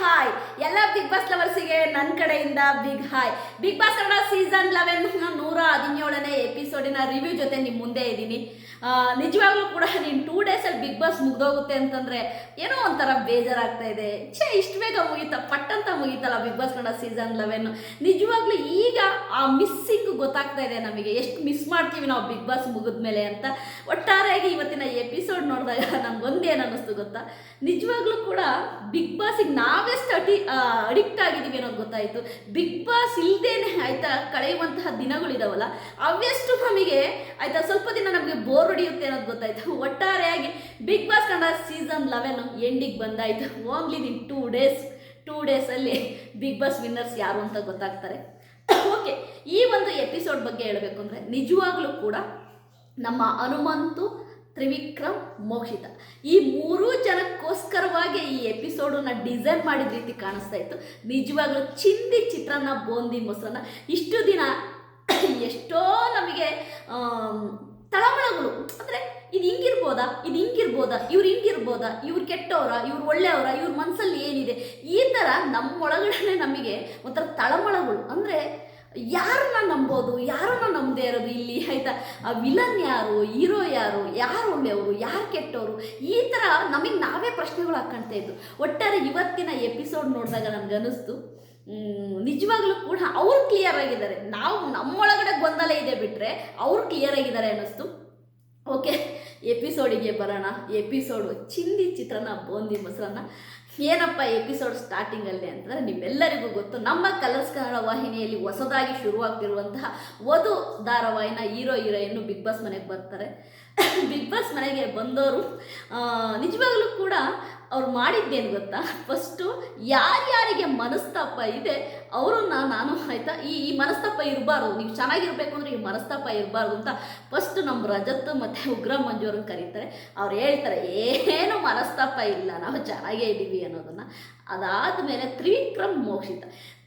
Hi ಎಲ್ಲ big boss ಲವರ್ಸಿಗೆ ನನ್ನ ಕಡೆಯಿಂದ big hi Bigg Boss Kannada season eleven ನೂರ ಹದಿನೇಳನೇ ಎಪಿಸೋಡಿನ ರಿವ್ಯೂ ಜೊತೆ ನಿಮ್ಮ ಮುಂದೆ ಇದ್ದೀನಿ. ನಿಜವಾಗ್ಲೂ ಕೂಡ ನೀನು ಟೂ ಡೇಸಲ್ಲಿ ಬಿಗ್ ಬಾಸ್ ಮುಗ್ದೋಗುತ್ತೆ ಅಂತಂದರೆ ಏನೋ ಒಂಥರ ಬೇಜಾರಾಗ್ತಾ ಇದೆ. ಛೇ, ಇಷ್ಟು ಬೇಗ ಮುಗಿತ, ಪಟ್ಟಂತ ಮುಗೀತಲ್ಲ Bigg Boss Kannada season eleven ನಿಜವಾಗ್ಲೂ ಈಗ ಆ ಮಿಸ್ಸಿಂಗ್ ಗೊತ್ತಾಗ್ತಾ ಇದೆ ನಮಗೆ. ಎಷ್ಟು ಮಿಸ್ ಮಾಡ್ತೀವಿ ನಾವು ಬಿಗ್ ಬಾಸ್ ಮುಗಿದ್ಮೇಲೆ ಅಂತ. ಒಟ್ಟಾರೆಯಾಗಿ ಇವತ್ತಿನ ಎಪಿಸೋಡ್ ನೋಡಿದಾಗ ನಮ್ಗೊಂದೇನು ಅನ್ನಿಸ್ತು ಗೊತ್ತಾ? ನಿಜವಾಗ್ಲೂ ಕೂಡ ಬಿಗ್ ಬಾಸಿಗೆ ನಾವೆಷ್ಟು ಅಡಿ ಅಡಿಕ್ಟ್ ಆಗಿದ್ದೀವಿ ಅನ್ನೋದು ಗೊತ್ತಾಯಿತು. ಬಿಗ್ ಬಾಸ್ ಇಲ್ಲದೇನೆ ಆಯಿತಾ ಕಳೆಯುವಂತಹ ದಿನಗಳಿದಾವಲ್ಲ ಅವೆಷ್ಟು ನಮಗೆ ಆಯ್ತಾ ಸ್ವಲ್ಪ ದಿನ ನಮಗೆ ಬೋರ್ ಹೊಡಿಯುತ್ತೆ ಅನ್ನೋದು ಗೊತ್ತಾಯ್ತು. ಒಟ್ಟಾರೆಯಾಗಿ ಬಿಗ್ ಬಾಸ್ ಕಂಡ ಸೀಸನ್ ಲೆವೆನ್ ಎಂಡಿಗೆ ಬಂದಾಯಿತು. Only in two days two ಡೇಸಲ್ಲಿ ಬಿಗ್ ಬಾಸ್ ವಿನ್ನರ್ಸ್ ಯಾರು ಅಂತ ಗೊತ್ತಾಗ್ತಾರೆ. ಓಕೆ ಈ ಒಂದು ಎಪಿಸೋಡ್ ಬಗ್ಗೆ ಹೇಳಬೇಕು ಅಂದರೆ ನಿಜವಾಗ್ಲೂ ಕೂಡ ನಮ್ಮ ಹನುಮಂತು, ತ್ರಿವಿಕ್ರಮ್ ಮೋಕ್ಷಿತ ಈ ಮೂರೂ ಜನಕ್ಕೋಸ್ಕರವಾಗಿ ಈ ಎಪಿಸೋಡನ್ನ ಡಿಸೈನ್ ಮಾಡಿದ ರೀತಿ ಕಾಣಿಸ್ತಾ ಇತ್ತು. ನಿಜವಾಗ್ಲೂ ಚಿಂದಿ ಚಿತ್ರಾನ್ನ, ಬೋಂದಿ ಮೊಸರನ್ನ ಇಷ್ಟು ದಿನ ಎಷ್ಟೋ ನಮಗೆ ತಳಮಳಗಳು. ಅಂದರೆ ಇದು ಹಿಂಗಿರ್ಬೋದಾ? ಇದು ಹಿಂಗಿರ್ಬೋದಾ? ಇವ್ರು ಹಿಂಗಿರ್ಬೋದಾ? ಇವ್ರು ಕೆಟ್ಟವರ ಇವ್ರು ಒಳ್ಳೆಯವರ? ಇವ್ರ ಮನಸ್ಸಲ್ಲಿ ಏನಿದೆ? ಈ ಥರ ನಮ್ಮ ಒಳಗಡೆ ನಮಗೆ ಒಂಥರ ತಳಮಳಗಳು. ಅಂದರೆ ಯಾರನ್ನ ನಂಬೋದು? ಯಾರನ್ನ ನಂಬದೇ ಇರೋದು ಇಲ್ಲಿ? ಆಯ್ತಾ? ಆ ವಿಲನ್ ಯಾರು? ಹೀರೋ ಯಾರು? ಯಾರು ಒಳ್ಳೆಯವರು? ಯಾರು ಕೆಟ್ಟವರು ಈ ಥರ ನಮಗೆ ನಾವೇ ಪ್ರಶ್ನೆಗಳು ಹಾಕ್ಕೊಳ್ತಾ ಇದ್ದು ಒಟ್ಟಾರೆ ಇವತ್ತಿನ ಎಪಿಸೋಡ್ ನೋಡಿದಾಗ ನನಗನ್ನಿಸ್ತು. ನಿಜವಾಗ್ಲೂ ಕೂಡ ಅವ್ರು ಕ್ಲಿಯರ್ ಆಗಿದ್ದಾರೆ. ನಾವು ನಮ್ಮೊಳಗಡೆ ಗೊಂದಲ ಇದೆ ಬಿಟ್ಟರೆ ಅವ್ರು ಕ್ಲಿಯರ್ ಆಗಿದ್ದಾರೆ ಅನ್ನಿಸ್ತು. ಓಕೆ ಎಪಿಸೋಡಿಗೆ ಬರೋಣ. ಎಪಿಸೋಡು ಚಿಂದಿ ಚಿತ್ರಾನ್ನ ಬೋಂದಿ ಮೊಸರನ್ನ. ಏನಪ್ಪ ಎಪಿಸೋಡ್ ಸ್ಟಾರ್ಟಿಂಗಲ್ಲಿ ಅಂತಂದರೆ ನಿಮ್ಮೆಲ್ಲರಿಗೂ ಗೊತ್ತು, ನಮ್ಮ ಕಲರ್ಸ್ ಕನ್ನಡ ವಾಹಿನಿಯಲ್ಲಿ ಹೊಸದಾಗಿ ಶುರುವಾಗ್ತಿರುವಂತಹ ವಧು ಧಾರಾವಾಹಿನ ಹೀರೋ ಹೀರೋಯಿನ್ನು ಬಿಗ್ ಬಾಸ್ ಮನೆಗೆ ಬರ್ತಾರೆ. ಬಿಗ್ ಬಾಸ್ ಮನೆಗೆ ಬಂದವರು ನಿಜವಾಗ್ಲೂ ಕೂಡ ಅವ್ರು ಮಾಡಿದ್ದೇನು ಗೊತ್ತಾ? ಫಸ್ಟು ಯಾರ್ಯಾರಿಗೆ ಮನಸ್ತಾಪ ಇದೆ, ಅವರನ್ನ ನಾನು ಆಯಿತಾ, ಈ ಈ ಮನಸ್ತಾಪ ಇರಬಾರ್ದು, ನೀವು ಚೆನ್ನಾಗಿರ್ಬೇಕು ಅಂದರೆ ಈ ಮನಸ್ತಾಪ ಇರಬಾರ್ದು ಅಂತ ಫಸ್ಟ್ ನಮ್ಮ ರಜತ್ ಮತ್ತು ಉಗ್ರ ಮಂಜು ಅವ್ರನ್ನ ಕರೀತಾರೆ. ಅವ್ರು ಹೇಳ್ತಾರೆ, ಏನು ಮನಸ್ತಾಪ ಇಲ್ಲ, ನಾವು ಚೆನ್ನಾಗೇ ಇದ್ದೀವಿ ಅನ್ನೋದನ್ನು. ಅದಾದಮೇಲೆ ತ್ರಿವಿಕ್ರಮ್ ಮೋಕ್ಷಿತ.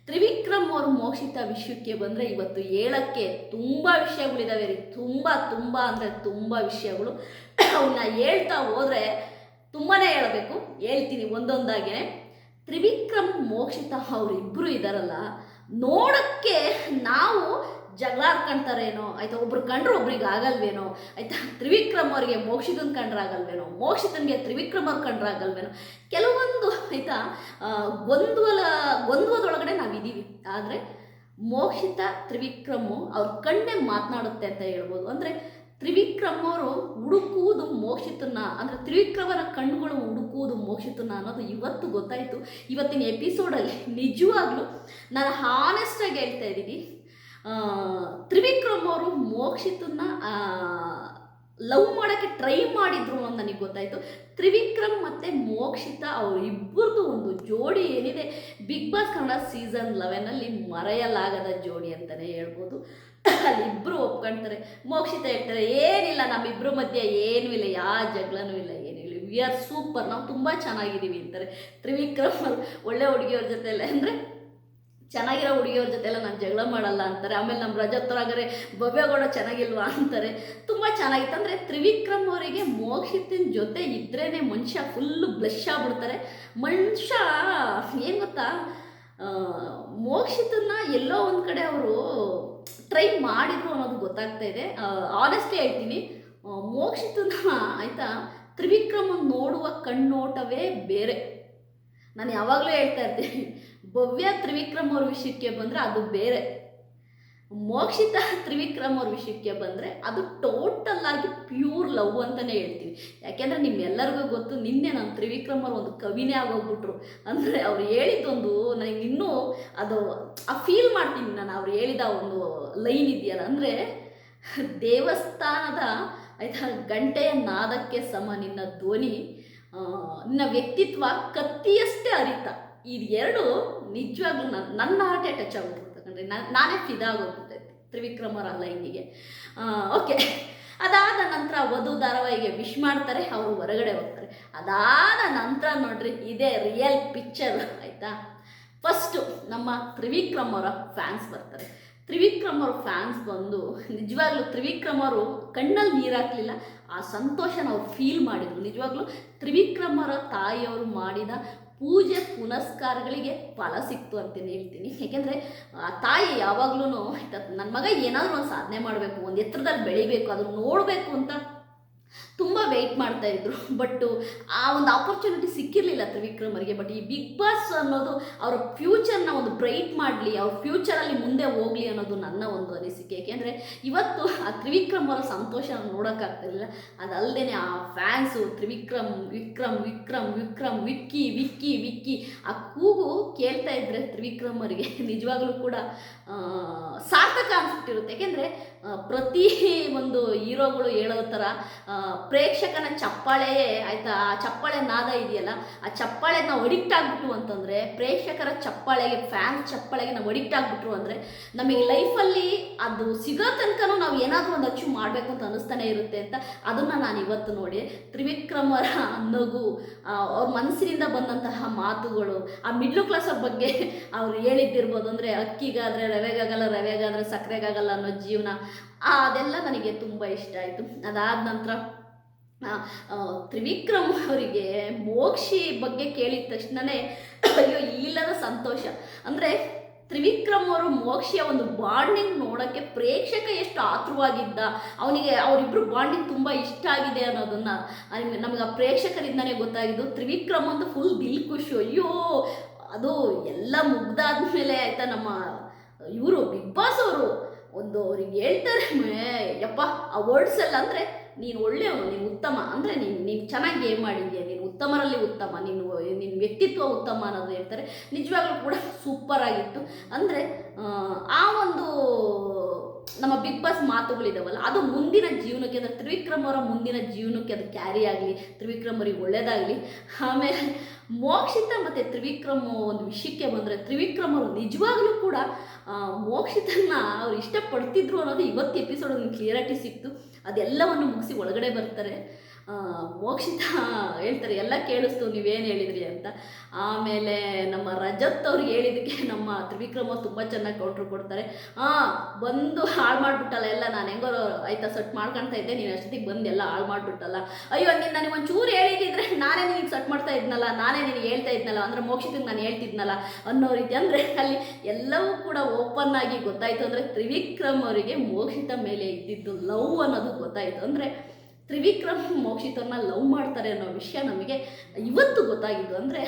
ತ್ರಿವಿಕ್ರಮ್ ಅವರು ಮೋಕ್ಷಿತ ವಿಷಯಕ್ಕೆ ಬಂದರೆ ಇವತ್ತು ಹೇಳೋಕ್ಕೆ ತುಂಬ ವಿಷಯಗಳಿದ್ದಾವೆ ರೀ. ತುಂಬ ತುಂಬ ಅಂದರೆ ತುಂಬ ವಿಷಯಗಳು. ಅವನ್ನ ಹೇಳ್ತಾ ಹೋದರೆ ತುಂಬಾ ಹೇಳಬೇಕು. ಹೇಳ್ತೀನಿ ಒಂದೊಂದಾಗೆ. ತ್ರಿವಿಕ್ರಮ್, ಮೋಕ್ಷಿತ ಅವರಿಬ್ಬರು ಇದ್ದಾರಲ್ಲ ನೋಡೋಕ್ಕೆ ನಾವು ಜಗಳಾಡ್ಕೊಂತಾರೇನೋ ಆಯ್ತಾ ಒಬ್ರು ಕಂಡ್ರೆ ಒಬ್ರಿಗೆ ಆಗಲ್ವೇನೋ, ಆಯ್ತಾ ತ್ರಿವಿಕ್ರಮ್ ಅವರಿಗೆ ಮೋಕ್ಷಿತನ್ ಕಂಡ್ರೆ ಆಗಲ್ವೇನೋ ಮೋಕ್ಷಿತನ್ಗೆ ತ್ರಿವಿಕ್ರಮ್ ಅವ್ರು ಕಂಡ್ರೆ ಆಗಲ್ವೇನೋ ಕೆಲವೊಂದು ಆಯ್ತಾ ಗೊಂದಲ, ಗೊಂದಲದೊಳಗಡೆ ನಾವಿದ್ದೀವಿ ಆದರೆ ಮೋಕ್ಷಿತ, ತ್ರಿವಿಕ್ರಮು ಅವ್ರ ಕಣ್ಣೆ ಮಾತನಾಡುತ್ತೆ ಅಂತ ಹೇಳ್ಬೋದು. ಅಂದರೆ ತ್ರಿವಿಕ್ರಮ್ ಅವರು ಹುಡುಕುವುದು ಮೋಕ್ಷಿತನ್ನ ಅಂದರೆ ತ್ರಿವಿಕ್ರಮರ ಕಣ್ಣುಗಳು ಹುಡುಕುವುದು ಮೋಕ್ಷಿತನ ಅನ್ನೋದು ಇವತ್ತು ಗೊತ್ತಾಯಿತು. ಇವತ್ತಿನ ಎಪಿಸೋಡಲ್ಲಿ ನಿಜವಾಗ್ಲೂ ನಾನು ಹಾನೆಸ್ಟಾಗಿ ಹೇಳ್ತಾ ಇದ್ದೀನಿ. ತ್ರಿವಿಕ್ರಮ್ ಅವರು ಮೋಕ್ಷಿತನ್ನ ಲವ್ ಮಾಡೋಕ್ಕೆ ಟ್ರೈ ಮಾಡಿದ್ರು ಅಂತ ನನಗೆ ಗೊತ್ತಾಯಿತು. ತ್ರಿವಿಕ್ರಮ್ ಮತ್ತು ಮೋಕ್ಷಿತ ಅವರಿಬ್ಬರದು ಒಂದು ಜೋಡಿ ಏನಿದೆ? ಬಿಗ್ ಬಾಸ್ ಕನ್ನಡ ಸೀಸನ್ ಲೆವೆನಲ್ಲಿ ಮರೆಯಲಾಗದ ಜೋಡಿ ಅಂತಲೇ ಹೇಳ್ಬೋದು. ಅಲ್ಲಿಬ್ಬರು ಒಪ್ಕೊಳ್ತಾರೆ ಮೋಕ್ಷಿತ ಹೇಳ್ತಾರೆ, ಏನಿಲ್ಲ ನಮ್ಮಿಬ್ಬರ ಮಧ್ಯೆ ಏನೂ ಇಲ್ಲ ಯಾವ ಜಗಳನೂ ಇಲ್ಲ, ಏನೂ ಇಲ್ಲ. ವಿ ಆರ್ ಸೂಪರ್ ನಾವು ತುಂಬ ಚೆನ್ನಾಗಿದ್ದೀವಿ ಅಂತಾರೆ. ತ್ರಿವಿಕ್ರಮ್ ಒಳ್ಳೆ ಹುಡುಗಿಯವ್ರ ಜೊತೆಲೆ ಅಂದರೆ, ಚೆನ್ನಾಗಿರೋ ಹುಡುಗಿಯವ್ರ ಜೊತೆ ಎಲ್ಲ ನಾನು ಜಗಳ ಮಾಡಲ್ಲ ಅಂತಾರೆ. ಆಮೇಲೆ ನಮ್ಮ ರಜತ್ತರಾಗರೆ ಭವ್ಯಗೌಡ ಚೆನ್ನಾಗಿಲ್ವಾ ಅಂತಾರೆ. ತುಂಬ ಚೆನ್ನಾಗಿತ್ತು. ಅಂದರೆ ತ್ರಿವಿಕ್ರಮ್ ಅವರಿಗೆ ಮೋಕ್ಷಿತಿನ ಜೊತೆ ಇದ್ರೇ ಮನುಷ್ಯ ಫುಲ್ಲು ಬ್ಲಶ್ ಆಗ್ಬಿಡ್ತಾರೆ. ಮನುಷ್ಯ, ಏನು ಗೊತ್ತಾ? ಮೋಕ್ಷಿತನ್ನ ಎಲ್ಲೋ ಒಂದು ಕಡೆ ಅವರು ಟ್ರೈ ಮಾಡಿದ್ರು ಅನ್ನೋದು ಗೊತ್ತಾಗ್ತಾ ಇದೆ. ಆನೆಸ್ಟ್ಲಿ ಹೇಳ್ತೀನಿ ಮೋಕ್ಷಿತನ ಆಯ್ತಾ, ತ್ರಿವಿಕ್ರಮನ್ ನೋಡುವ ಕಣ್ಣೋಟವೇ ಬೇರೆ. ನಾನು ಯಾವಾಗಲೂ ಹೇಳ್ತಾ ಇರ್ತೀನಿ, ಭವ್ಯ ತ್ರಿವಿಕ್ರಮ್ ಅವ್ರ ವಿಷಯಕ್ಕೆ ಬಂದರೆ ಅದು ಬೇರೆ. ಮೋಕ್ಷಿತ ತ್ರಿವಿಕ್ರಮ್ ಅವ್ರ ವಿಷಯಕ್ಕೆ ಬಂದರೆ ಅದು ಟೋಟಲ್ ಆಗಿ ಪ್ಯೂರ್ ಲವ್ ಅಂತಲೇ ಹೇಳ್ತೀವಿ. ಯಾಕೆಂದರೆ ನಿಮ್ಮೆಲ್ಲರಿಗೂ ಗೊತ್ತು, ನಿನ್ನೆ ನಾನು ತ್ರಿವಿಕ್ರಮ್ ಅವ್ರು ಒಂದು ಕವಿನೇ ಆಗೋಗ್ಬಿಟ್ರು. ಅಂದರೆ ಅವ್ರು ಹೇಳಿದ್ದೊಂದು ನನಗೆ ಇನ್ನೂ ಅದು, ಆ ಫೀಲ್ ಮಾಡ್ತೀನಿ ನಾನು ಅವ್ರು ಹೇಳಿದ ಒಂದು ಲೈನ್ ಇದೆಯಲ್ಲ. ಅಂದರೆ ದೇವಸ್ಥಾನದ ಆಯ್ತಾ ಗಂಟೆಯ ನಾದಕ್ಕೆ ಸಮ ನಿನ್ನ ಧ್ವನಿ ನಿನ್ನ ವ್ಯಕ್ತಿತ್ವ ಕತ್ತಿಯಷ್ಟೇ ಅರಿತ. ಇದು ಎರಡು ನಿಜವಾಗ್ಲೂ ನನ್ನ ನನ್ನ ಹಾರ್ಟೇ ಟಚ್ ಆಗೋಗ್ಬಿಡ್ತಕ್ಕಂದ್ರೆ ನಾನು ನಾನೇ ಫಿದಾಗೋಗ್ಬಿಟ್ಟೈತೆ ತ್ರಿವಿಕ್ರಮರ ಲೈನಿಗೆ ಓಕೆ. ಅದಾದ ನಂತರ ವಧು ಧಾರಾವಾಹಿಗೆ ವಿಶ್ ಮಾಡ್ತಾರೆ, ಅವರು ಹೊರಗಡೆ ಹೋಗ್ತಾರೆ. ಅದಾದ ನಂತರ ನೋಡ್ರಿ, ಇದೇ ರಿಯಲ್ ಪಿಕ್ಚರ್ ಆಯಿತಾ? ಫಸ್ಟು ನಮ್ಮ ತ್ರಿವಿಕ್ರಮ್ ಅವರ ಫ್ಯಾನ್ಸ್ ಬರ್ತಾರೆ. ತ್ರಿವಿಕ್ರಮ್ ಅವ್ರ ಫ್ಯಾನ್ಸ್ ಬಂದು, ನಿಜವಾಗ್ಲೂ ತ್ರಿವಿಕ್ರಮ್ ಅವರು ಕಣ್ಣಲ್ಲಿ ನೀರು ಆ ಸಂತೋಷನ ಅವ್ರು ಫೀಲ್ ಮಾಡಿದ್ರು. ನಿಜವಾಗ್ಲೂ ತ್ರಿವಿಕ್ರಮ್ ಅವರ ತಾಯಿಯವರು ಮಾಡಿದ ಪೂಜೆ ಪುನಸ್ಕಾರಗಳಿಗೆ ಫಲ ಸಿಕ್ತು ಅಂತಲೇ ಹೇಳ್ತೀನಿ. ಯಾಕೆಂದರೆ, ಆ, ತಾಯಿ ಯಾವಾಗ್ಲೂ ನನ್ನ ಮಗ ಏನಾದರೂ ಒಂದು ಸಾಧನೆ ಮಾಡಬೇಕು, ಒಂದು ಎತ್ತರದಲ್ಲಿ ಬೆಳಿಬೇಕು, ಅದನ್ನು ನೋಡಬೇಕು ಅಂತ ತುಂಬ ವೆಯ್ಟ್ ಮಾಡ್ತಾ ಇದ್ರು. ಬಟ್ ಆ ಒಂದು ಆಪರ್ಚುನಿಟಿ ಸಿಕ್ಕಿರಲಿಲ್ಲ ತ್ರಿವಿಕ್ರಮರಿಗೆ. ಬಟ್ ಈ ಬಿಗ್ ಬಾಸ್ ಅನ್ನೋದು ಅವರ ಫ್ಯೂಚರ್ನ ಒಂದು ಬ್ರೈಟ್ ಮಾಡಲಿ, ಅವ್ರ ಫ್ಯೂಚರಲ್ಲಿ ಮುಂದೆ ಹೋಗಲಿ ಅನ್ನೋದು ನನ್ನ ಒಂದು ಅನಿಸಿಕೆ. ಏಕೆಂದರೆ ಇವತ್ತು ಆ ತ್ರಿವಿಕ್ರಮ್ ಅವರ ಸಂತೋಷ ನೋಡೋಕ್ಕಾಗ್ತಿರಲಿಲ್ಲ ಅದಲ್ಲದೆ ಆ ಫ್ಯಾನ್ಸು ತ್ರಿವಿಕ್ರಮ್, ವಿಕ್ರಮ್ ವಿಕ್ರಮ್ ವಿಕ್ರಮ್, ವಿಕ್ಕಿ ವಿಕ್ಕಿ ವಿಕ್ಕಿ ಆ ಕೂಗು ಕೇಳ್ತಾ ಇದ್ರೆ ತ್ರಿವಿಕ್ರಮ್ ಅವರಿಗೆ ನಿಜವಾಗ್ಲೂ ಕೂಡ ಸಾರ್ಥಕ ಅನ್ಸ್ಬಿಟ್ಟಿರುತ್ತೆ. ಯಾಕೆಂದರೆ ಪ್ರತಿ ಒಂದು ಹೀರೋಗಳು ಹೇಳೋ ಥರ ಪ್ರೇಕ್ಷಕನ ಚಪ್ಪಾಳೆಯೇ ಆಯಿತಾ, ಆ ಚಪ್ಪಾಳೆ ನಾದ ಇದೆಯಲ್ಲ, ಆ ಚಪ್ಪಾಳೆ ನಾವು ಅಡಿಕ್ಟ್ ಆಗ್ಬಿಟ್ಟು ಅಂತಂದರೆ, ಪ್ರೇಕ್ಷಕರ ಚಪ್ಪಾಳೆಗೆ, ಫ್ಯಾನ್ ಚಪ್ಪಾಳೆಗೆ ನಾವು ಅಡಿಕ್ಟ್ ಆಗ್ಬಿಟ್ರು ಅಂದರೆ, ನಮಗೆ ಲೈಫಲ್ಲಿ ಅದು ಸಿಗೋ ತನಕನೂ ನಾವು ಏನಾದರೂ ಒಂದು ಅಚೀವ್ ಮಾಡಬೇಕು ಅಂತ ಅನ್ನಿಸ್ತಾನೆ ಇರುತ್ತೆ ಅಂತ ಅದನ್ನು ನಾನು ಇವತ್ತು ನೋಡಿ, ತ್ರಿವಿಕ್ರಮರ ನಗು ಅವ್ರ ಮನಸ್ಸಿನಿಂದ ಬಂದಂತಹ ಮಾತುಗಳು, ಆ ಮಿಡ್ಲ್ ಕ್ಲಾಸ್ ಬಗ್ಗೆ ಅವ್ರು ಹೇಳಿದ್ದಿರ್ಬೋದು ಅಂದರೆ, ಅಕ್ಕಿಗಾದರೆ ರವೆಗಾಗಲ್ಲ, ರವೆಗಾದರೆ ಸಕ್ಕರೆಗಾಗಲ್ಲ ಅನ್ನೋ ಜೀವನ ಅದೆಲ್ಲ ನನಗೆ ತುಂಬ ಇಷ್ಟ ಆಯಿತು. ಅದಾದ ನಂತರ ತ್ರಿವಿಕ್ರಮ್ ಅವರಿಗೆ ಮೋಕ್ಷಿ ಬಗ್ಗೆ ಕೇಳಿದ ತಕ್ಷಣವೇ ಅಯ್ಯೋ, ಇಲ್ಲದ ಸಂತೋಷ. ಅಂದರೆ ತ್ರಿವಿಕ್ರಮ್ ಅವರು ಮೋಕ್ಷಿಯ ಒಂದು ಬಾಂಡಿಂಗ್ ನೋಡೋಕ್ಕೆ ಪ್ರೇಕ್ಷಕ ಎಷ್ಟು ಆತುರವಾಗಿದ್ದ, ಅವನಿಗೆ ಅವರಿಬ್ಬರು ಬಾಂಡಿಂಗ್ ತುಂಬ ಇಷ್ಟ ಆಗಿದೆ ಅನ್ನೋದನ್ನು ನಮಗೆ ಆ ಪ್ರೇಕ್ಷಕರಿಂದನೇ ಗೊತ್ತಾಗಿದ್ದು. ತ್ರಿವಿಕ್ರಮ್ ಅಂತ ಫುಲ್ ದಿಲ್ ಖುಷಿ. ಅಯ್ಯೋ, ಅದು ಎಲ್ಲ ಮುಗ್ದಾದ್ಮೇಲೆ ಆಯಿತಾ ನಮ್ಮ ಇವರು, ಬಿಗ್ ಬಾಸ್ ಅವರು. ಒಂದು ಅವ್ರಿಗೆ ಹೇಳ್ತಾರೆ ಯಪ್ಪ, ಆ ವರ್ಡ್ಸ್ ಎಲ್ಲ ಅಂದರೆ ನೀನು ಒಳ್ಳೆಯವನು, ನೀನು ಉತ್ತಮ. ಅಂದರೆ ನೀನು ನೀನು ಚೆನ್ನಾಗಿ ಗೇಮ್ ಮಾಡಿದ್ಯಾ? ನೀನು ಉತ್ತಮರಲ್ಲಿ ಉತ್ತಮ, ನೀನು ನಿನ್ನ ವ್ಯಕ್ತಿತ್ವ ಉತ್ತಮ ಅನ್ನೋದು ಹೇಳ್ತಾರೆ. ನಿಜವಾಗ್ಲೂ ಕೂಡ ಸೂಪರ್ ಆಗಿತ್ತು. ಅಂದರೆ ಆ ಒಂದು ನಮ್ಮ ಬಿಗ್ ಬಾಸ್ ಮಾತುಗಳಿದಾವಲ್ಲ, ಅದು ಮುಂದಿನ ಜೀವನಕ್ಕೆ ಅಂದರೆ ತ್ರಿವಿಕ್ರಮ್ ಅವರ ಮುಂದಿನ ಜೀವನಕ್ಕೆ ಅದು ಕ್ಯಾರಿ ಆಗಲಿ, ತ್ರಿವಿಕ್ರಮ್ ಅವರಿಗೆ ಒಳ್ಳೇದಾಗಲಿ. ಆಮೇಲೆ ಮೋಕ್ಷಿತ ಮತ್ತು ತ್ರಿವಿಕ್ರಮ್ ಒಂದು ವಿಷಯಕ್ಕೆ ಬಂದರೆ, ತ್ರಿವಿಕ್ರಮ್ ಅವರು ನಿಜವಾಗ್ಲೂ ಕೂಡ ಮೋಕ್ಷಿತನ್ನ ಅವ್ರು ಇಷ್ಟಪಡ್ತಿದ್ರು ಅನ್ನೋದು ಇವತ್ತು ಎಪಿಸೋಡ್ ಒಂದು ಕ್ಲಿಯರಿಟಿ ಸಿಕ್ತು. ಅದೆಲ್ಲವನ್ನು ಮುಗಿಸಿ ಒಳಗಡೆ ಬರ್ತಾರೆ. ಮೋಕ್ಷಿತ ಹೇಳ್ತಾರೆ, ಎಲ್ಲ ಕೇಳಿಸ್ತು, ನೀವೇನು ಹೇಳಿದ್ರಿ ಅಂತ. ಆಮೇಲೆ ನಮ್ಮ ರಜತ್ ಅವ್ರಿಗೆ ಹೇಳಿದ್ದಕ್ಕೆ ನಮ್ಮ ತ್ರಿವಿಕ್ರಮ ತುಂಬ ಚೆನ್ನಾಗಿ ಕೌಂಟ್ರ್ ಕೊಡ್ತಾರೆ. ಹಾಂ ಬಂದು ಹಾಳು ಮಾಡಿಬಿಟ್ಟಲ್ಲ, ಎಲ್ಲ ನಾನು ಹೆಂಗೋ ಆಯ್ತಾ, ಸಟ್ ಮಾಡ್ಕೊಳ್ತಾ ಇದ್ದೆ, ನೀನು ಅಷ್ಟೊತ್ತಿಗೆ ಬಂದು ಎಲ್ಲ ಹಾಳು ಮಾಡಿಬಿಟ್ಟಲ್ಲ. ಅಯ್ಯೋ, ನೀನು ನನಗೆ ಒಂಚೂರು ಹೇಳಿದ್ರೆ ನಾನೇ ನಿನಗೆ ಸಟ್ ಮಾಡ್ತಾ ಇದ್ನಲ್ಲ, ನಾನೇ ನಿನಗೆ ಹೇಳ್ತಾ ಇದ್ನಲ್ಲ, ಅಂದರೆ ಮೋಕ್ಷಿತಿಗೆ ನಾನು ಹೇಳ್ತಿದ್ನಲ್ಲ ಅನ್ನೋ ರೀತಿ. ಅಂದರೆ ಅಲ್ಲಿ ಎಲ್ಲವೂ ಕೂಡ ಓಪನ್ ಆಗಿ ಗೊತ್ತಾಯಿತು. ಅಂದರೆ ತ್ರಿವಿಕ್ರಮ್ ಅವರಿಗೆ ಮೋಕ್ಷಿತ ಮೇಲೆ ಇದ್ದಿದ್ದು ಲವ್ ಅನ್ನೋದು ಗೊತ್ತಾಯಿತು. ಅಂದರೆ ತ್ರಿವಿಕ್ರಮ್ ಮೋಕ್ಷಿತರನ್ನ ಲವ್ ಮಾಡ್ತಾರೆ ಅನ್ನೋ ವಿಷಯ ನಮಗೆ ಇವತ್ತು ಗೊತ್ತಾಗಿದ್ದು. ಅಂದರೆ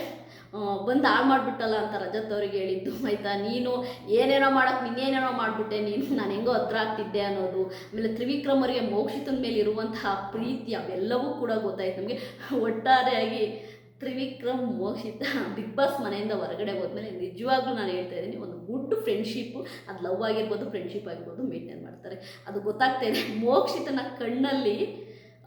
ಬಂದು ಹಾಳು ಮಾಡಿಬಿಟ್ಟಲ್ಲ ಅಂತ ರಜತ್ ಅವ್ರಿಗೆ ಹೇಳಿದ್ದು, ಆಯಿತಾ? ನೀನು ಏನೇನೋ ಮಾಡೋಕ್ಕೆ ನೀನೇನೇನೋ ಮಾಡಿಬಿಟ್ಟೆ, ನೀನು ನಾನು ಹೆಂಗೋ ಹತ್ರ ಆಗ್ತಿದ್ದೆ ಅನ್ನೋದು. ಆಮೇಲೆ ತ್ರಿವಿಕ್ರಮ್ ಅವರಿಗೆ ಮೋಕ್ಷಿತನ ಮೇಲೆ ಇರುವಂತಹ ಪ್ರೀತಿ ಅವೆಲ್ಲವೂ ಕೂಡ ಗೊತ್ತಾಯ್ತು ನಮಗೆ. ಒಟ್ಟಾರೆಯಾಗಿ ತ್ರಿವಿಕ್ರಮ್ ಮೋಕ್ಷಿತ ಬಿಗ್ ಬಾಸ್ ಮನೆಯಿಂದ ಹೊರಗಡೆ ಹೋದ್ಮೇಲೆ ನಿಜವಾಗ್ಲೂ ನಾನು ಹೇಳ್ತಾ ಇದ್ದೀನಿ, ಒಂದು ಗುಡ್ ಫ್ರೆಂಡ್ಶಿಪ್ಪು ಅದು ಲವ್ ಆಗಿರ್ಬೋದು, ಫ್ರೆಂಡ್ಶಿಪ್ ಆಗಿರ್ಬೋದು, ಮೇಂಟೈನ್ ಮಾಡ್ತಾರೆ. ಅದು ಗೊತ್ತಾಗ್ತಾ ಇದೆ, ಮೋಕ್ಷಿತನ ಕಣ್ಣಲ್ಲಿ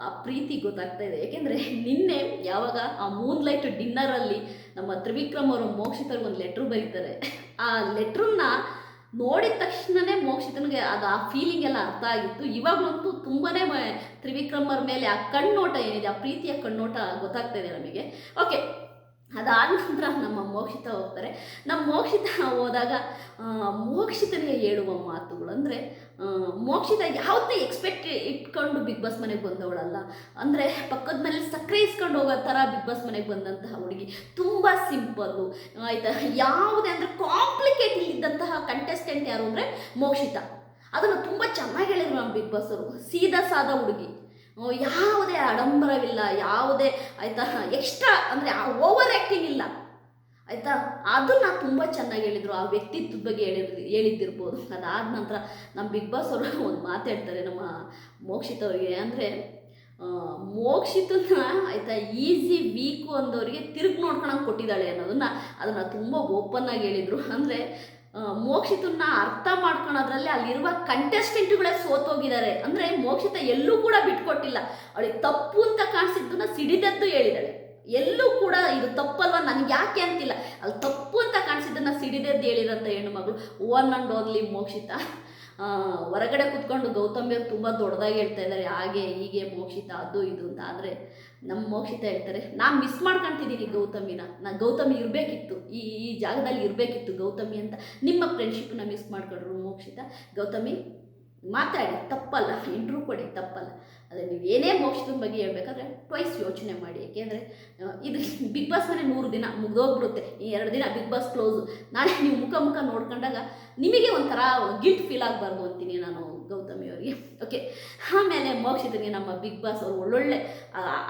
ಆ ಪ್ರೀತಿ ಗೊತ್ತಾಗ್ತಾ ಇದೆ. ಯಾಕೆಂದರೆ ನಿನ್ನೆ ಯಾವಾಗ ಆ ಮೂನ್ ಲೈಟ್ ಡಿನ್ನರಲ್ಲಿ ನಮ್ಮ ತ್ರಿವಿಕ್ರಮ್ ಅವರು ಮೋಕ್ಷಿತರಿಗೆ ಒಂದು ಲೆಟ್ರ್ ಬರೀತಾರೆ. ಆ ಲೆಟ್ರನ್ನ ನೋಡಿದ ತಕ್ಷಣನೇ ಮೋಕ್ಷಿತನಿಗೆ ಅದು ಆ ಫೀಲಿಂಗ್ ಎಲ್ಲ ಅರ್ಥ ಆಗಿತ್ತು. ಇವಾಗಲಂತೂ ತುಂಬಾ ತ್ರಿವಿಕ್ರಮ್ ಅವ್ರ ಮೇಲೆ ಆ ಕಣ್ಣೋಟ ಏನಿದೆ, ಆ ಪ್ರೀತಿಯ ಕಣ್ಣೋಟ ಗೊತ್ತಾಗ್ತಾ ಇದೆ ನಮಗೆ. ಓಕೆ ಅದಾದ ನಂತರ ನಮ್ಮ ಮೋಕ್ಷಿತ ಹೋಗ್ತಾರೆ. ನಮ್ಮ ಮೋಕ್ಷಿತ ಹೋದಾಗ ಮೋಕ್ಷಿತನಿಗೆ ಹೇಳುವ ಮಾತುಗಳು ಅಂದರೆ ಮೋಕ್ಷಿತ ಯಾವುದೇ ಎಕ್ಸ್ಪೆಕ್ಟ್ ಇಟ್ಕೊಂಡು ಬಿಗ್ ಬಾಸ್ ಮನೆಗೆ ಬಂದವಳಲ್ಲ. ಅಂದರೆ ಪಕ್ಕದ ಮನೇಲಿ ಸಕ್ಕರೆ ಇಸ್ಕೊಂಡು ಹೋಗೋ ಥರ ಬಿಗ್ ಬಾಸ್ ಮನೆಗೆ ಬಂದಂತಹ ಹುಡುಗಿ. ತುಂಬ ಸಿಂಪಲ್ಲು ಆಯಿತಾ? ಯಾವುದೇ ಅಂದರೆ ಕಾಂಪ್ಲಿಕೇಟ್ ಇದ್ದಂತಹ ಕಂಟೆಸ್ಟೆಂಟ್ ಯಾರು ಅಂದರೆ ಮೋಕ್ಷಿತ. ಅದನ್ನು ತುಂಬ ಚೆನ್ನಾಗಿ ಹೇಳಿದ್ರು ನಮ್ಮ ಬಿಗ್ ಬಾಸ್ ಅವರು. ಸೀದಾ ಸಾದ ಹುಡುಗಿ. ಯಾವುದೇ ಆಡಂಬರವಿಲ್ಲ, ಯಾವುದೇ, ಆಯಿತಾ? ಎಕ್ಸ್ಟ್ರಾ ಅಂದರೆ ಓವರ್ ಆ್ಯಕ್ಟಿಂಗ್ ಇಲ್ಲ. ಆಯಿತಾ? ಅದನ್ನು ತುಂಬ ಚೆನ್ನಾಗಿ ಹೇಳಿದರು. ಆ ವ್ಯಕ್ತಿತ್ವದ ಬಗ್ಗೆ ಹೇಳಿದ್ರು ಹೇಳಿದ್ದಿರ್ಬೋದು. ಅದಾದ ನಂತರ ನಮ್ಮ ಬಿಗ್ ಬಾಸ್ ಅವರು ಒಂದು ಮಾತಾಡ್ತಾರೆ ನಮ್ಮ ಮೋಕ್ಷಿತ್ ಅವರಿಗೆ. ಅಂದರೆ ಮೋಕ್ಷಿತನ ಆಯಿತಾ, ಈಸಿ ವೀಕು ಅಂದವರಿಗೆ ತಿರುಗಿ ನೋಡ್ಕೊಳಂಗೆ ಕೊಟ್ಟಿದ್ದಾಳೆ ಅನ್ನೋದನ್ನು ಅದನ್ನು ತುಂಬ ಓಪನ್ ಆಗಿ ಹೇಳಿದರು. ಅಂದರೆ ಮೋಕ್ಷಿತನ್ನ ಅರ್ಥ ಮಾಡ್ಕೊಳೋದ್ರಲ್ಲಿ ಅಲ್ಲಿರುವ ಕಂಟೆಸ್ಟೆಂಟ್ಗಳೇ ಸೋತೋಗಿದ್ದಾರೆ. ಅಂದರೆ, ಮೋಕ್ಷಿತ ಎಲ್ಲೂ ಕೂಡ ಬಿಟ್ಕೊಟ್ಟಿಲ್ಲ. ಅವಳಿಗೆ ತಪ್ಪು ಅಂತ ಕಾಣಿಸಿದ್ದನ್ನ ಸಿಡಿದದ್ದು ಹೇಳಿದಾಳೆ. ಎಲ್ಲೂ ಕೂಡ ಇದು ತಪ್ಪಲ್ವ? ನನಗೆ ಯಾಕೆ ಅಂತಿಲ್ಲ? ಅಲ್ಲಿ ತಪ್ಪು ಅಂತ ಕಾಣಿಸಿದ್ದನ್ನು ಸಿಡಿದದ್ದು ಹೆಣ್ಣು ಮಗಳು ಒನ್ ಅಂಡ್ ಓನ್ಲಿ ಮೋಕ್ಷಿತ. ಹೊರಗಡೆ ಕೂತ್ಕೊಂಡು ಗೌತಮಿಯವ್ರು ತುಂಬ ದೊಡ್ಡದಾಗಿ ಹೇಳ್ತಾ ಇದ್ದಾರೆ, ಹಾಗೆ ಹೀಗೆ ಮೋಕ್ಷಿತ, ಅದು ಇದು ಅಂತ. ಆದರೆ ನಮ್ಮ ಮೋಕ್ಷಿತ ಹೇಳ್ತಾರೆ, ನಾನು ಮಿಸ್ ಮಾಡ್ಕೊತಿದ್ದೀನಿ ಗೌತಮಿನ. ನಾ, ಗೌತಮಿ ಇರಬೇಕಿತ್ತು. ಈ ಈ ಜಾಗದಲ್ಲಿ ಇರಬೇಕಿತ್ತು ಗೌತಮಿ ಅಂತ ನಿಮ್ಮ ಫ್ರೆಂಡ್ಶಿಪ್ನ ಮಿಸ್ ಮಾಡ್ಕೊಂಡ್ರು ಮೋಕ್ಷಿತ. ಗೌತಮಿ, ಮಾತಾಡಿ, ತಪ್ಪಲ್ಲ ಇಂಟ್ರೂ ಕೊಡಿ, ತಪ್ಪಲ್ಲ. ಅದೇ ನೀವು ಏನೇ ಮೋಕ್ಷದ ಬಗ್ಗೆ ಹೇಳ್ಬೇಕಾದ್ರೆ ಟ್ವೈಸ್ ಯೋಚನೆ ಮಾಡಿ. ಯಾಕೆಂದರೆ ಇದು ಬಿಗ್ ಬಾಸ್ ಮನೆ ನೂರು ದಿನ ಮುಗ್ದೋಗ್ಬಿಡುತ್ತೆ. ಈ ಎರಡು ದಿನ ಬಿಗ್ ಬಾಸ್ ಕ್ಲೋಸು ನಾಳೆ ನೀವು ಮುಖ ಮುಖ ನೋಡ್ಕೊಂಡಾಗ ನಿಮಗೆ ಒಂಥರ ಗಿಲ್ಟ್ ಫೀಲ್ ಆಗಬಾರ್ದು ಅಂತೀನಿ ನಾನು ಅವರಿಗೆ ಓಕೆ ಆಮೇಲೆ ಮೋಕ್ಷಿತನಿಗೆ ನಮ್ಮ ಬಿಗ್ ಬಾಸ್ ಅವರು ಒಳ್ಳೊಳ್ಳೆ,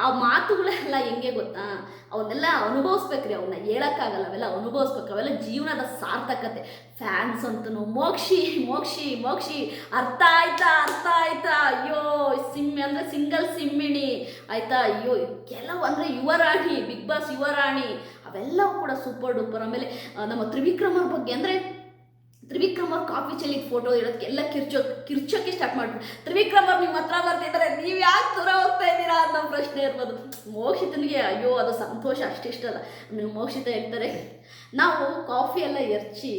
ಆ ಮಾತುಗಳೆಲ್ಲ ಹೆಂಗೆ ಗೊತ್ತಾ? ಅವನ್ನೆಲ್ಲ ಅನುಭವಿಸ್ಬೇಕ್ರಿ ಅವನ್ನ ಹೇಳೋಕ್ಕಾಗಲ್ಲ, ಅವೆಲ್ಲ ಅನುಭವಿಸ್ಬೇಕು. ಅವೆಲ್ಲ ಜೀವನದ ಸಾರ್ಥಕತೆ. ಫ್ಯಾನ್ಸ್ ಅಂತೂ ಮೋಕ್ಷಿ ಮೋಕ್ಷಿ ಮೋಕ್ಷಿ. ಅರ್ಥ ಆಯ್ತಾ ಅರ್ಥ ಆಯ್ತಾ? ಅಯ್ಯೋ ಸಿಮ್ಮಿ ಅಂದರೆ ಸಿಂಗಲ್ ಸಿಮ್ಮಿಣಿ ಆಯ್ತಾ? ಅಯ್ಯೋ ಕೆಲವು ಅಂದರೆ ಯುವರಾಣಿ ಬಿಗ್ ಬಾಸ್ ಯುವರಾಣಿ. ಅವೆಲ್ಲವೂ ಕೂಡ ಸೂಪರ್ ಡೂಪರ್ ಆಮೇಲೆ ನಮ್ಮ ತ್ರಿವಿಕ್ರಮರ ಬಗ್ಗೆ ಅಂದರೆ ತ್ರಿವಿಕ್ರಮ್ ಅವ್ರ ಕಾಫಿ ಚೆಲ್ಲಿದ ಫೋಟೋ ಇರೋದಕ್ಕೆಲ್ಲ ಕಿರ್ಚೋ ಕಿರ್ಚೋಕೆ ಸ್ಟಾರ್ಟ್ ಮಾಡ್ಬಿಟ್ಟು ತ್ರಿವಿಕ್ರಮ್ ಅವ್ರು ನಿಮ್ಮ ಹತ್ರ ಬರ್ತಿದ್ದಾರೆ ನೀವು ಯಾಕೆ ದೂರ ಹೋಗ್ತಾ ಇದ್ದೀರಾ ಅನ್ನೋ ಪ್ರಶ್ನೆ ಇರ್ಬೋದು. ಮೋಕ್ಷಿತನಿಗೆ ಅಯ್ಯೋ, ಅದು ಸಂತೋಷ ಅಷ್ಟಿಷ್ಟಲ್ಲ ನೀವು ಮೋಕ್ಷಿತ ಹೇಳ್ತಾರೆ ನಾವು ಕಾಫಿ ಎಲ್ಲ ಎರ್ಚಿ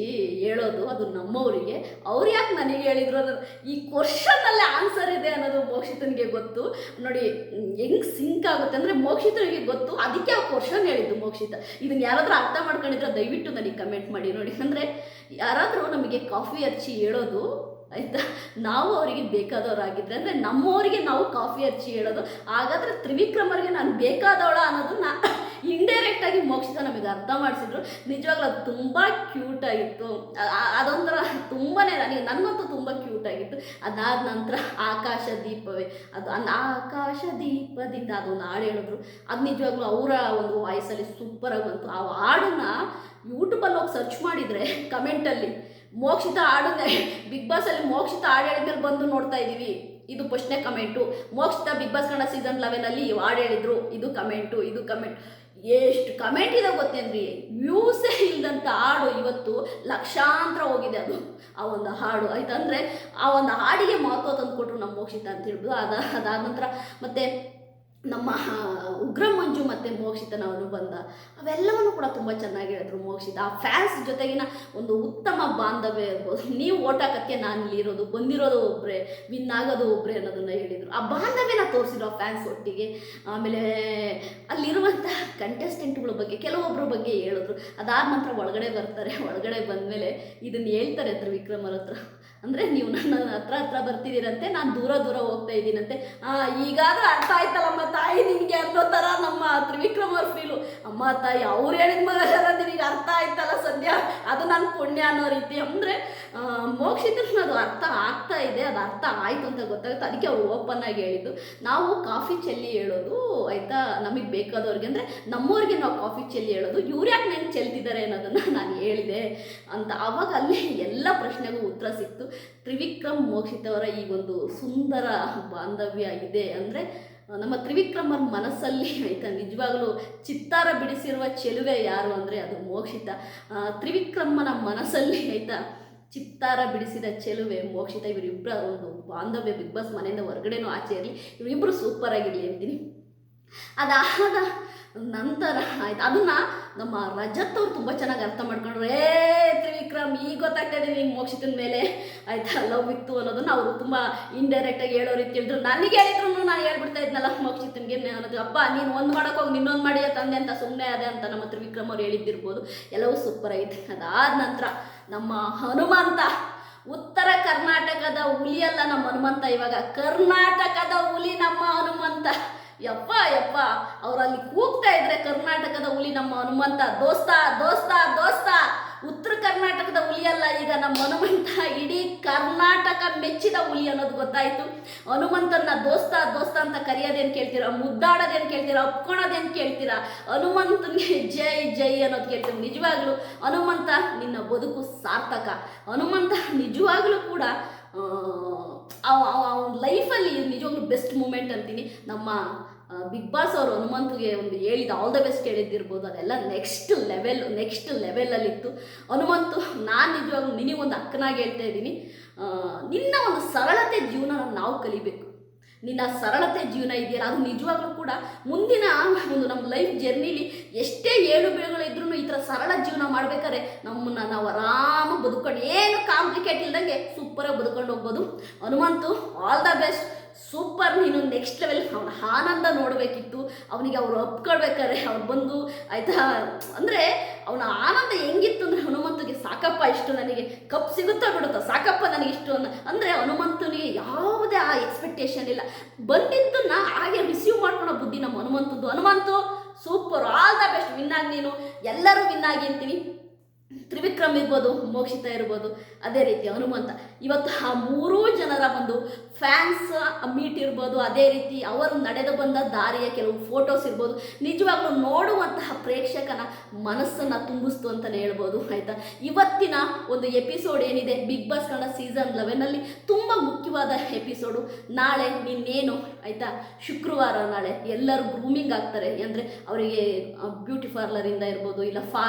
ಹೇಳೋದು ಅದು ನಮ್ಮವರಿಗೆ. ಅವ್ರು ಯಾಕೆ ನನಗೆ ಹೇಳಿದ್ರು ಅನ್ನೋದು? ಈ ಕ್ವಶನಲ್ಲೇ ಆನ್ಸರ್ ಇದೆ ಅನ್ನೋದು ಮೋಕ್ಷಿತನಿಗೆ ಗೊತ್ತು. ನೋಡಿ, ಹೆಂಗೆ ಸಿಂಕ್ ಆಗುತ್ತೆ ಅಂದರೆ ಮೋಕ್ಷಿತನಿಗೆ ಗೊತ್ತು. ಅದಕ್ಕೆ ಆ ಕ್ವಶನ್ ಹೇಳಿದ್ದು ಮೋಕ್ಷಿತ. ಇದನ್ನ ಯಾರಾದರೂ ಅರ್ಥ ಮಾಡ್ಕೊಂಡಿದ್ರೆ ದಯವಿಟ್ಟು ನನಗೆ ಕಮೆಂಟ್ ಮಾಡಿ ನೋಡಿ. ಅಂದರೆ ಯಾರಾದರೂ ನಮಗೆ ಕಾಫಿ ಹಚ್ಚಿ ಹೇಳೋದು ಆಯಿತಾ? ನಾವು ಅವರಿಗೆ ಬೇಕಾದವರಾಗಿದ್ದರೆ ಅಂದರೆ ನಮ್ಮವರಿಗೆ ನಾವು ಕಾಫಿ ಹಚ್ಚಿ ಹೇಳೋದು. ಹಾಗಾದರೆ ತ್ರಿವಿಕ್ರಮರಿಗೆ ನಾನು ಬೇಕಾದವಳ ಅನ್ನೋದನ್ನ ಇಂಡೈರೆಕ್ಟಾಗಿ ಮೋಕ್ಷಿತ ನಮಗೆ ಅರ್ಥ ಮಾಡಿಸಿದ್ರು. ನಿಜವಾಗ್ಲೂ ಅದು ತುಂಬ ಕ್ಯೂಟಾಗಿತ್ತು ಅದೊಂಥರ ತುಂಬಾ ನನಗೆ, ನನಗಂತೂ ತುಂಬ ಕ್ಯೂಟಾಗಿತ್ತು ಅದಾದ ನಂತರ ಆಕಾಶ ದೀಪವೇ. ಅದು ಅನ್ ಆಕಾಶ ದೀಪದಿಂದ ಅದೊಂದು ಹಾಡು ಹೇಳಿದ್ರು. ಅದು ನಿಜವಾಗ್ಲೂ ಅವರ ಒಂದು ವಾಯ್ಸಲ್ಲಿ ಸೂಪರಾಗಿ ಬಂತು. ಆ ಹಾಡನ್ನ ಯೂಟ್ಯೂಬಲ್ಲಿ ಹೋಗಿ ಸರ್ಚ್ ಮಾಡಿದರೆ ಕಮೆಂಟಲ್ಲಿ ಮೋಕ್ಷಿತ ಹಾಡನ್ನ ಬಿಗ್ ಬಾಸಲ್ಲಿ ಮೋಕ್ಷಿತ ಹಾಡು ಹೇಳಿದ್ರೆ ಬಂದು ನೋಡ್ತಾ ಇದ್ದೀವಿ ಇದು ಫಸ್ಟ್ನೇ comment. Mokshitha Bigg Boss Kannada season ಲೆವೆನಲ್ಲಿ ಹಾಡು ಹೇಳಿದ್ರು. ಇದು ಕಮೆಂಟು, ಇದು ಕಮೆಂಟ್. ಎಷ್ಟು ಕಮೆಂಟ್ ಇದೆ ಗೊತ್ತೇನ್ರಿ ವ್ಯೂಸೇ ಇಲ್ಲದಂಥ ಹಾಡು ಇವತ್ತು ಲಕ್ಷಾಂತರ ಹೋಗಿದೆ ಅದು. ಆ ಒಂದು ಹಾಡು. ಆಯ್ತು? ಆ ಒಂದು ಹಾಡಿಗೆ ಮಹತ್ವ ತಂದು ಕೊಟ್ಟರು ನಮ್ಮ ಮೋಕ್ಷಿತ ಅಂತ ಹೇಳ್ಬೋದು. ಅದ, ಅದಾದ ನಂತರ ಮತ್ತು ನಮ್ಮ ಉಗ್ರ ಮಂಜು ಮತ್ತು ಮೋಕ್ಷಿತನ ಅನುಬಂಧ ಅವೆಲ್ಲವನ್ನು ಕೂಡ ತುಂಬ ಚೆನ್ನಾಗಿ ಹೇಳಿದ್ರು ಮೋಕ್ಷಿತ. ಆ ಫ್ಯಾನ್ಸ್ ಜೊತೆಗಿನ ಒಂದು ಉತ್ತಮ ಬಾಂಧವ್ಯ ಇರ್ಬೋದು. ನೀವು ಓಟ್ ಹಾಕಕ್ಕೆ ನಾನು ಇಲ್ಲಿ ಇರೋದು, ಬಂದಿರೋದು ಒಬ್ಬರೇ ವಿನ್ ಆಗೋದು ಒಬ್ಬರೇ ಅನ್ನೋದನ್ನು ಹೇಳಿದರು. ಆ ಬಾಂಧವ್ಯನ ತೋರಿಸಿರೋ ಫ್ಯಾನ್ಸ್ ಒಟ್ಟಿಗೆ, ಆಮೇಲೆ ಅಲ್ಲಿರುವಂಥ ಕಂಟೆಸ್ಟೆಂಟ್ಗಳ ಬಗ್ಗೆ ಕೆಲವೊಬ್ಬರ ಬಗ್ಗೆ ಹೇಳಿದ್ರು. ಅದಾದ ನಂತರ ಒಳಗಡೆ ಬರ್ತಾರೆ, ಒಳಗಡೆ ಬಂದಮೇಲೆ ಇದನ್ನು ಹೇಳ್ತಾರೆ ಹತ್ರ ವಿಕ್ರಮರ ಹತ್ರ ಅಂದರೆ ನೀವು ನನ್ನ ಹತ್ರ ಹತ್ರ ಬರ್ತಿದ್ದೀರಂತೆ ನಾನು ದೂರ ದೂರ ಹೋಗ್ತಾ ಇದ್ದೀನಂತೆ. ಆ, ಈಗಾದ್ರೂ ಅರ್ಥ ಆಯ್ತಲ್ಲಮ್ಮ ತಾಯಿ ನಿನಗೆ ಅನ್ನೋ ಥರ ನಮ್ಮ ತ್ರಿವಿಕ್ರಮ್ ಅವ್ರ ಫೀಲು ಅಮ್ಮ ತಾಯಿ ಅವ್ರು ಹೇಳಿದ ಮಗ ನಿನಗೆ ಅರ್ಥ ಆಯ್ತಲ್ಲ ಸದ್ಯ ಅದು ನನ್ನ ಪುಣ್ಯ ಅನ್ನೋ ರೀತಿ. ಅಂದರೆ ಮೋಕ್ಷಿತನ ಅದು ಅರ್ಥ ಆಗ್ತಾ ಇದೆ, ಅದು ಅರ್ಥ ಆಯ್ತು ಅಂತ ಗೊತ್ತಾಗುತ್ತೆ. ಅದಕ್ಕೆ ಅವ್ರು ಓಪನ್ ಆಗಿ ಹೇಳಿದ್ದು. ನಾವು ಕಾಫಿ ಚೆಲ್ಲಿ ಹೇಳೋದು ಆಯಿತಾ? ನಮಗೆ ಬೇಕಾದವ್ರಿಗೆ. ಅಂದರೆ ನಮ್ಮವ್ರಿಗೆ ನಾವು ಕಾಫಿ ಚೆಲ್ಲಿ ಹೇಳೋದು. ಇವ್ರು ಯಾಕೆ ನಂಗೆ ಚೆಲ್ತಿದ್ದಾರೆ ಅನ್ನೋದನ್ನು ನಾನು ಹೇಳಿದೆ ಅಂತ ಆವಾಗ ಅಲ್ಲಿ ಎಲ್ಲ ಪ್ರಶ್ನೆಗೂ ಉತ್ತರ ಸಿಕ್ತು. ತ್ರಿವಿಕ್ರಮ್ ಮೋಕ್ಷಿತವರ ಈ ಒಂದು ಸುಂದರ ಬಾಂಧವ್ಯ ಇದೆ ಅಂದರೆ, ನಮ್ಮ ತ್ರಿವಿಕ್ರಮರ ಮನಸ್ಸಲ್ಲಿ ಆಯಿತಾ? ನಿಜವಾಗಲೂ ಚಿತ್ತಾರ ಬಿಡಿಸಿರುವ ಚೆಲುವೆ ಯಾರು ಅಂದರೆ ಅದು ಮೋಕ್ಷಿತ. ತ್ರಿವಿಕ್ರಮನ ಮನಸ್ಸಲ್ಲಿ ಆಯ್ತಾ? ಚಿತ್ತಾರ ಬಿಡಿಸಿದ ಚೆಲುವೆ ಮೋಕ್ಷಿತ ಇವರಿಬ್ಬರ ಒಂದು ಬಾಂಧವ್ಯ ಬಿಗ್ ಬಾಸ್ ಮನೆಯಿಂದ ಹೊರಗಡೆನೂ ಆಚೆ ಇರಲಿ ಇವರಿಬ್ಬರು ಸೂಪರ್ ಆಗಿರಲಿ ಅಂತೀನಿ. ಅದಾದ ನಂತರ ಆಯ್ತು. ಅದನ್ನ ನಮ್ಮ ರಜತ್ ಅವ್ರು ತುಂಬ ಚೆನ್ನಾಗಿ ಅರ್ಥ ಮಾಡ್ಕೊಂಡ್ರೆ. ಈಗ ಗೊತ್ತಾಗ್ತಾ ಇದೆ ನಿಂಗೆ ಮೋಕ್ಷಿತನ ಮೇಲೆ. ಆಯ್ತಾ ಲವ್ ಇತ್ತು ಅನ್ನೋದನ್ನ ಅವರು ತುಂಬ ಇಂಡೈರೆಕ್ಟಾಗಿ ಹೇಳೋ ರೀತಿ ಹೇಳಿದ್ರು ನನಗೆ ಹೇಳಿದ್ರು ನಾನು ಹೇಳ್ಬಿಡ್ತಾ ಇದ್ನಲ್ಲ ಮೋಕ್ಷಿತನ್ಗೆ ಅನ್ನೋದು. ಅಪ್ಪ ನೀನು ಒಂದು ಮಾಡೋಕೆ ಹೋಗಿ, ನಿನ್ನೊಂದು ಮಾಡಿ ತಂದೆ ಅಂತ ಸುಮ್ಮನೆ ಅದೇ ಅಂತ ನಮ್ಮ ತ್ರಿವಿಕ್ರಮ್ ಅವ್ರು ಹೇಳಿದ್ದಿರ್ಬೋದು. ಎಲ್ಲವೂ ಸೂಪರ್ ಐತೆ. ಅದಾದ ನಂತರ ನಮ್ಮ ಹನುಮಂತ, ಉತ್ತರ ಕರ್ನಾಟಕದ ಹುಲಿಯಲ್ಲ ನಮ್ಮ ಹನುಮಂತ ಇವಾಗ. ಕರ್ನಾಟಕದ ಹುಲಿ ನಮ್ಮ ಹನುಮಂತ. ಯಪ್ಪ ಯಪ್ಪ ಅವರಲ್ಲಿ ಕೂಗ್ತಾ ಇದ್ರೆ ಕರ್ನಾಟಕದ ಹುಲಿ ನಮ್ಮ ಹನುಮಂತ. ದೋಸ್ತ ದೋಸ್ತ ದೋಸ್ತ. ಉತ್ತರ ಕರ್ನಾಟಕದ ಹುಲಿ ಅಲ್ಲ, ಈಗ ನಮ್ಮ ಹನುಮಂತ ಇಡೀ ಕರ್ನಾಟಕ ಮೆಚ್ಚಿದ ಹುಲಿ ಅನ್ನೋದು ಗೊತ್ತಾಯ್ತು. ಹನುಮಂತನ ದೋಸ್ತ ದೋಸ್ತ ಅಂತ ಕರೆಯೋದೇನು ಕೇಳ್ತೀರಾ? ಮುದ್ದಾಡೋದೇನು ಕೇಳ್ತೀರಾ? ಒಪ್ಕೊಳೋದೇನು ಕೇಳ್ತೀರಾ? ಹನುಮಂತನಿಗೆ ಜೈ ಜೈ ಅನ್ನೋದು ಕೇಳ್ತೀವಿ. ನಿಜವಾಗ್ಲೂ ಹನುಮಂತ ನಿನ್ನ ಬದುಕು ಸಾರ್ಥಕ. ಹನುಮಂತ ನಿಜವಾಗ್ಲೂ ಕೂಡ ಅವನ ಲೈಫಲ್ಲಿ ನಿಜವಾಗ್ಲೂ ಬೆಸ್ಟ್ ಮೂಮೆಂಟ್ ಅಂತೀನಿ. ನಮ್ಮ ಬಿಗ್ ಬಾಸ್ ಅವರು ಹನುಮಂತ್ಗೆ ಒಂದು ಹೇಳಿದ ಆಲ್ ದ ಬೆಸ್ಟ್ ಹೇಳಿದ್ದಿರ್ಬೋದು ಅದೆಲ್ಲ ನೆಕ್ಸ್ಟ್ ಲೆವೆಲ್ ನೆಕ್ಸ್ಟ್ ಲೆವೆಲಲ್ಲಿತ್ತು ಹನುಮಂತು, ನಾನು ನಿಜವಾಗ್ಲೂ ನಿನಗೊಂದು ಅಕ್ಕನಾಗಿ ಹೇಳ್ತಾ ಇದ್ದೀನಿ. ನಿನ್ನ ಒಂದು ಸರಳತೆ ಜೀವನ ನಾವು ಕಲಿಬೇಕು. ನಿನ್ನ ಸರಳತೆ ಜೀವನ ಇದೆಯಲ್ಲ, ಅದು ನಿಜವಾಗ್ಲೂ ಕೂಡ ಮುಂದಿನ ಒಂದು ನಮ್ಮ ಲೈಫ್ ಜರ್ನಿಲಿ ಎಷ್ಟೇ ಏಳು ಬೀಳುಗಳಿದ್ರೂ ಈ ಥರ ಸರಳ ಜೀವನ ಮಾಡ್ಬೇಕಾದ್ರೆ ನಮ್ಮನ್ನ ನಾವು ಆರಾಮಾಗಿ ಬದುಕೊಂಡು ಏನು ಕಾಂಪ್ಲಿಕೇಟ್ ಇಲ್ದಂಗೆ ಸೂಪರಾಗಿ ಬದುಕೊಂಡು ಹೋಗ್ಬೋದು. Hanumanthu all the best super ನೀನು ನೆಕ್ಸ್ಟ್ ಲೆವೆಲ್ ಅವನ ಆನಂದ ನೋಡಬೇಕಿತ್ತು. ಅವನಿಗೆ ಅವರು ಒಪ್ಕೊಳ್ಬೇಕಾದ್ರೆ ಅವ್ರು ಬಂದು ಆಯಿತಾ, ಅಂದರೆ ಅವನ ಆನಂದ ಹೆಂಗಿತ್ತು ಅಂದರೆ ಹನುಮಂತಗೆ ಸಾಕಪ್ಪ, ಇಷ್ಟು ನನಗೆ ಕಪ್ ಸಿಗುತ್ತಾ ಬಿಡುತ್ತಾ? ಸಾಕಪ್ಪ, ನನಗೆ ಇಷ್ಟು ಅನ್ನ. ಅಂದರೆ ಹನುಮಂತನಿಗೆ ಯಾವುದೇ ಆ ಎಕ್ಸ್ಪೆಕ್ಟೇಷನ್ ಇಲ್ಲ. ಬಂದಿದ್ದನ್ನ ಹಾಗೆ ರಿಸೀವ್ ಮಾಡ್ಕೊಳ್ಳೋ ಬುದ್ಧಿ ನಮ್ಮ ಹನುಮಂತದ್ದು. Hanumanthu, super all the best win ಆಗಿ ನೀನು. ಎಲ್ಲರೂ ವಿನ್ ಆಗಿ ಅಂತೀನಿ. ತ್ರಿವಿಕ್ರಮ್ ಇರ್ಬೋದು, ಮೋಕ್ಷಿತ ಇರ್ಬೋದು. ಅದೇ ರೀತಿ ಹನುಮಂತ. ಇವತ್ತು ಆ ಮೂರೂ ಜನರ ಒಂದು ಫ್ಯಾನ್ಸ್ ಮೀಟ್ ಇರ್ಬೋದು, ಅದೇ ರೀತಿ ಅವರು ನಡೆದು ಬಂದ ದಾರಿಯ ಕೆಲವು ಫೋಟೋಸ್ ಇರ್ಬೋದು. ನಿಜವಾಗ್ಲೂ ನೋಡುವಂತಹ ಪ್ರೇಕ್ಷಕನ ಮನಸ್ಸನ್ನು ತುಂಬಿಸ್ತು ಅಂತಲೇ ಹೇಳ್ಬೋದು, ಆಯಿತಾ? ಇವತ್ತಿನ ಒಂದು ಎಪಿಸೋಡ್ ಏನಿದೆ ಬಿಗ್ ಬಾಸ್ ಕನ್ನಡ ಸೀಸನ್ ಲೆವೆನಲ್ಲಿ ತುಂಬ ಮುಖ್ಯವಾದ ಎಪಿಸೋಡು ನಾಳೆ ನಿನ್ನೇನು ಆಯಿತಾ? ಶುಕ್ರವಾರ ನಾಳೆ ಎಲ್ಲರೂ ಗ್ರೂಮಿಂಗ್ ಆಗ್ತಾರೆ. ಅಂದರೆ ಅವರಿಗೆ ಬ್ಯೂಟಿ ಪಾರ್ಲರಿಂದ ಇರ್ಬೋದು, ಇಲ್ಲ ಫಾ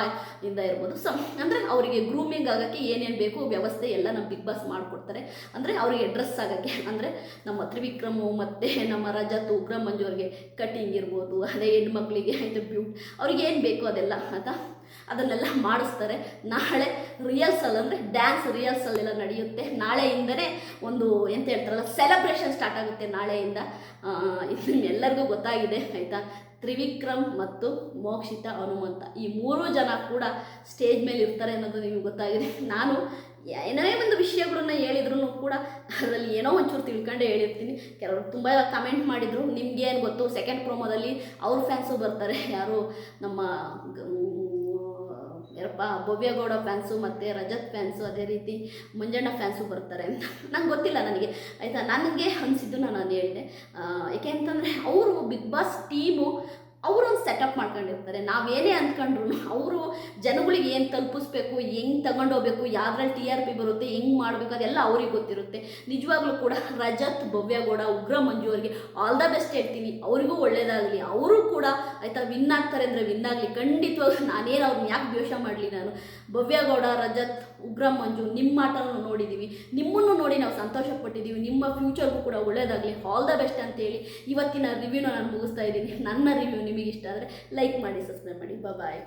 ಇಂದ ಇರ್ಬೋದು. ಸೊ ಅಂದರೆ ಅವರಿಗೆ ಗ್ರೂಮಿಂಗ್ ಆಗೋಕ್ಕೆ ಏನೇನು ಬೇಕು ವ್ಯವಸ್ಥೆ ಎಲ್ಲ ನಮ್ಮ ಬಿಗ್ ಬಾಸ್ ಮಾಡಿಕೊಡ್ತಾರೆ. ಅಂದರೆ ಅವರಿಗೆ ಡ್ರೆಸ್ ಆಗೋಕ್ಕೆ ಅಂದರೆ ನಮ್ಮ ತ್ರಿವಿಕ್ರಮು ಮತ್ತು ನಮ್ಮ ರಜತ್ ಉಗ್ರ ಮಂಜು ಅವ್ರಿಗೆ ಕಟಿಂಗ್ ಇರ್ಬೋದು, ಅದೇ ಹೆಣ್ಮಕ್ಳಿಗೆ ಆಯಿತು ಬ್ಯೂಟ್ ಅವ್ರಿಗೆ ಏನು ಬೇಕು ಅದೆಲ್ಲ ಆಯಿತಾ ಅದನ್ನೆಲ್ಲ ಮಾಡಿಸ್ತಾರೆ. ನಾಳೆ ರಿಯಲ್ಸಲ್ ಅಂದರೆ ಡ್ಯಾನ್ಸ್ ರಿಯಲ್ಸಲ್ಲೆಲ್ಲ ನಡೆಯುತ್ತೆ. ನಾಳೆಯಿಂದನೇ ಒಂದು ಎಂತ ಹೇಳ್ತಾರಲ್ಲ ಸೆಲೆಬ್ರೇಷನ್ ಸ್ಟಾರ್ಟ್ ಆಗುತ್ತೆ ನಾಳೆಯಿಂದ. ನಿಮ್ಮೆಲ್ಲರಿಗೂ ಗೊತ್ತಾಗಿದೆ, ಆಯಿತಾ? ತ್ರಿವಿಕ್ರಮ್ ಮತ್ತು ಮೋಕ್ಷಿತ ಹನುಮಂತ. ಈ ಮೂರು ಜನ ಕೂಡ ಸ್ಟೇಜ್ ಮೇಲೆ ಇರ್ತಾರೆ ಅನ್ನೋದು ನಿಮಗೆ ಗೊತ್ತಾಗಿದೆ. ನಾನು ಏನೇ ಒಂದು ವಿಷಯಗಳನ್ನ ಹೇಳಿದ್ರು ಕೂಡ ಅದರಲ್ಲಿ ಏನೋ ಒಂಚೂರು ತಿಳ್ಕೊಂಡು ಹೇಳಿರ್ತೀನಿ. ಕೆಲವರು ತುಂಬ ಕಮೆಂಟ್ ಮಾಡಿದರು. ನಿಮ್ಗೆ ಏನು ಗೊತ್ತು? ಸೆಕೆಂಡ್ ಪ್ರೋಮೋದಲ್ಲಿ ಅವ್ರ ಫ್ಯಾನ್ಸು ಬರ್ತಾರೆ. ಯಾರು? ನಮ್ಮ ಯಾರಪ್ಪ ಭವ್ಯಗೌಡ ಫ್ಯಾನ್ಸು ಮತ್ತು ರಜತ್ ಫ್ಯಾನ್ಸು ಅದೇ ರೀತಿ ಮಂಜಣ್ಣ ಫ್ಯಾನ್ಸು ಬರ್ತಾರೆ ನಂಗೆ ಗೊತ್ತಿಲ್ಲ ನನಗೆ. ಆಯಿತಾ? ನನಗೆ ಅನಿಸಿದ್ದು ನಾನು ಹೇಳಿದೆ. ಏಕೆ ಅಂತಂದರೆ ಅವರು ಬಿಗ್ ಬಾಸ್ ಟೀಮು ಅವರೊಂದು ಸೆಟಪ್ ಮಾಡ್ಕೊಂಡಿರ್ತಾರೆ. ನಾವೇನೇ ಅಂದ್ಕೊಂಡ್ರು ಅವರು ಜನಗಳಿಗೆ ಏನು ತಲುಪಿಸ್ಬೇಕು, ಹೆಂಗೆ ತಗೊಂಡೋಗ್ಬೇಕು ಯಾವ್ದ್ರಲ್ಲಿ ಟಿ ಆರ್ ಪಿ ಬರುತ್ತೆ, ಹೆಂಗೆ ಮಾಡಬೇಕು ಅದೆಲ್ಲ ಅವ್ರಿಗೆ ಗೊತ್ತಿರುತ್ತೆ. ನಿಜವಾಗ್ಲೂ ಕೂಡ ರಜತ್ ಭವ್ಯಗೌಡ ಉಗ್ರ ಮಂಜು ಅವರಿಗೆ ಆಲ್ ದ ಬೆಸ್ಟ್ ಹೇಳ್ತೀನಿ. ಅವರಿಗೂ ಒಳ್ಳೇದಾಗಲಿ. ಅವರು ಕೂಡ ಆಯ್ತಾ ವಿನ್ ಆಗ್ತಾರೆ ಅಂದರೆ ವಿನ್ ಆಗಲಿ. ಖಂಡಿತವಾಗ್ಲೂ ನಾನೇನು ಅವ್ರನ್ನ ಯಾಕೆ ದ್ವೇಷ ಮಾಡಲಿ ನಾನು? ಭವ್ಯಗೌಡ ರಜತ್ ಉಗ್ರ ಮಂಜು, ನಿಮ್ಮ ಆಟವನ್ನು ನೋಡಿದ್ದೀವಿ ನಿಮ್ಮನ್ನು ನೋಡಿ ನಾವು ಸಂತೋಷ ಪಟ್ಟಿದ್ದೀವಿ ನಿಮ್ಮ ಫ್ಯೂಚರ್ಗೂ ಕೂಡ ಒಳ್ಳೇದಾಗಲಿ. ಆಲ್ ದ ಬೆಸ್ಟ್ ಅಂತೇಳಿ ಇವತ್ತಿನ ರಿವ್ಯೂನ ನಾನು ಮುಗಿಸ್ತಾ ಇದ್ದೀನಿ. ನನ್ನ ರಿವ್ಯೂ ನಿಮಗೆ ಇಷ್ಟ ಆದರೆ ಲೈಕ್ ಮಾಡಿ ಸಬ್ಸ್ಕ್ರೈಬ್ ಮಾಡಿ. ಬಾಯ್